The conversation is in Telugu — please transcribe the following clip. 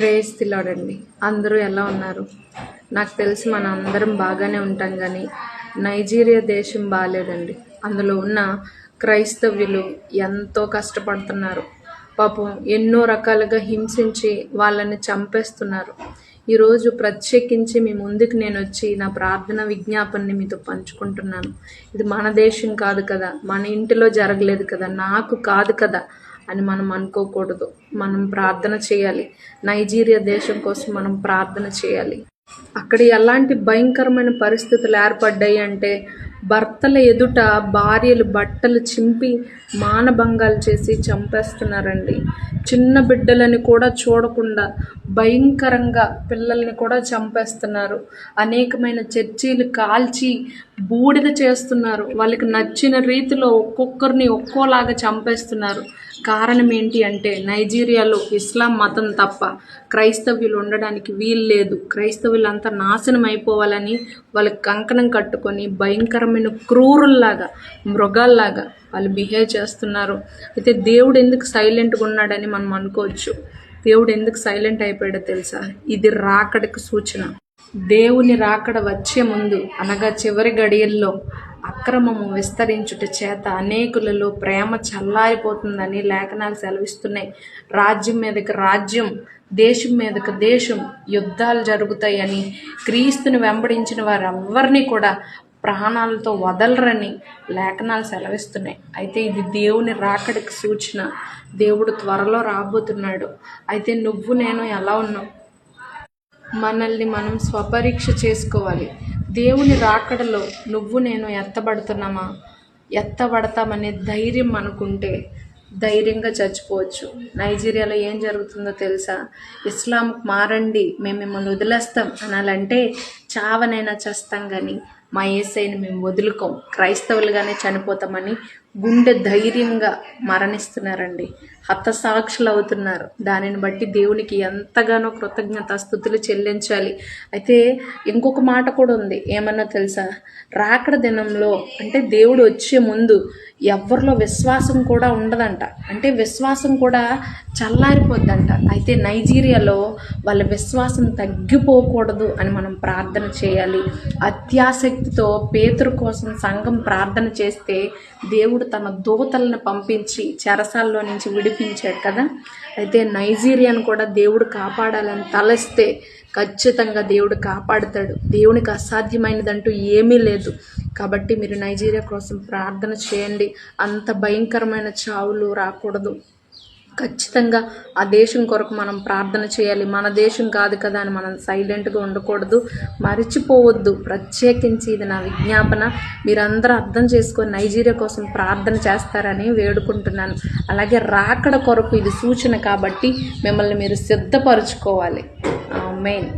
ప్రేయస్తిలాడండి అందరూ ఎలా ఉన్నారు? నాకు తెలిసి మన అందరం బాగానే ఉంటాం కానీ నైజీరియా దేశం బాగాలేదండి అందులో ఉన్న క్రైస్తవ్యులు ఎంతో కష్టపడుతున్నారు. పాపం ఎన్నో రకాలుగా హింసించి వాళ్ళని చంపేస్తున్నారు. ఈరోజు ప్రత్యేకించి మీ ముందుకు నేను వచ్చి నా ప్రార్థన విజ్ఞాపనని మీతో పంచుకుంటున్నాను. ఇది మన దేశం కాదు కదా మన ఇంటిలో జరగలేదు కదా నాకు కాదు కదా. అని మనం అనుకోకూడదు. మనం ప్రార్థన చేయాలి. నైజీరియా దేశం కోసం మనం ప్రార్థన చేయాలి. అక్కడ ఎలాంటి భయంకరమైన పరిస్థితులు ఏర్పడ్డాయి అంటే భర్తల ఎదుట భార్యలు బట్టలు చింపి మానభంగాలు చేసి చంపేస్తున్నారండి. చిన్న బిడ్డలని కూడా చూడకుండా భయంకరంగా పిల్లల్ని కూడా చంపేస్తున్నారు. అనేకమైన చర్చీలు కాల్చి బూడిద చేస్తున్నారు. వాళ్ళకి నచ్చిన రీతిలో ఒక్కొక్కరిని ఒక్కోలాగా చంపేస్తున్నారు. కారణం ఏంటి అంటే నైజీరియాలో ఇస్లాం మతం తప్ప క్రైస్తవ్యులు ఉండడానికి వీలు లేదు. క్రైస్తవులంతా నాశనం అయిపోవాలని వాళ్ళకి కంకణం కట్టుకొని భయంకరమైన క్రూరుల్లాగా మృగాల్లాగా వాళ్ళు బిహేవ్ చేస్తున్నారు. అయితే దేవుడు ఎందుకు సైలెంట్గా ఉన్నాడని మనం అనుకోవచ్చు. దేవుడు ఎందుకు సైలెంట్ అయిపోయాడో తెలుసా? ఇది రాకడకు సూచన. దేవుని రాకడ వచ్చే ముందు అనగా చివరి గడియల్లో అక్రమము విస్తరించుట చేత అనేకులలో ప్రేమ చల్లారిపోతుందని లేఖనాలు సెలవిస్తున్నాయి. రాజ్యం మీదకి రాజ్యం దేశం మీదకి దేశం యుద్ధాలు జరుగుతాయని క్రీస్తుని వెంబడించిన వారెవ్వరిని కూడా ప్రాణాలతో వదలరని లేఖనాలు సెలవిస్తున్నాయి. అయితే ఇది దేవుని రాకడికి సూచన. దేవుడు త్వరలో రాబోతున్నాడు. అయితే నువ్వు నేను ఎలా ఉన్నావు? మనల్ని మనం స్వపరీక్ష చేసుకోవాలి. దేవుని రాకడలో నువ్వు నేను ఎత్తబడుతున్నామా? ఎత్తబడతామనే ధైర్యం మనకుంటే ధైర్యంగా చచ్చిపోవచ్చు. నైజీరియాలో ఏం జరుగుతుందో తెలుసా? ఇస్లాంకి మారండి మేము మిమ్మల్ని వదిలేస్తాం అనాలంటే చావనైనా చేస్తాం కానీ మా ఏసైని మేము వదులుకోం. క్రైస్తవులుగానే చనిపోతామని గుండె ధైర్యంగా మరణిస్తున్నారండి. హతసాక్షులు అవుతున్నారు దానిని బట్టి దేవునికి ఎంతగానో కృతజ్ఞత స్థుతులు చెల్లించాలి. అయితే ఇంకొక మాట కూడా ఉంది. ఏమన్నా తెలుసా? రాకడ దినంలో అంటే దేవుడు వచ్చే ముందు ఎవరిలో విశ్వాసం కూడా ఉండదంట. అంటే విశ్వాసం కూడా చల్లారిపోద్దంట. అయితే నైజీరియాలో వాళ్ళ విశ్వాసం తగ్గిపోకూడదు అని మనం ప్రార్థన చేయాలి. అత్యాసక్తితో పేతురు కోసం సంఘం ప్రార్థన చేస్తే దేవుడు దేవుడు తన దూతలను పంపించి చెరసాల్లో నుంచి విడిపించాడు కదా. అయితే నైజీరియాను కూడా దేవుడు కాపాడాలని తలస్తే ఖచ్చితంగా దేవుడు కాపాడుతాడు. దేవునికి అసాధ్యమైనదంటూ ఏమీ లేదు. కాబట్టి మీరు నైజీరియా కోసం ప్రార్థన చేయండి. అంత భయంకరమైన చావులు రాకూడదు. ఖచ్చితంగా ఆ దేశం కొరకు మనం ప్రార్థన చేయాలి. మన దేశం కాదు కదా అని మనం సైలెంట్గా ఉండకూడదు. మరిచిపోవద్దు. ప్రత్యేకించి ఇది నా విజ్ఞాపన. మీరందరూ అర్థం చేసుకొని నైజీరియా కోసం ప్రార్థన చేస్తారని వేడుకుంటున్నాను. అలాగే రాకడ కొరకు ఇది సూచన కాబట్టి మిమ్మల్ని మీరు సిద్ధపరచుకోవాలి. మెయిన్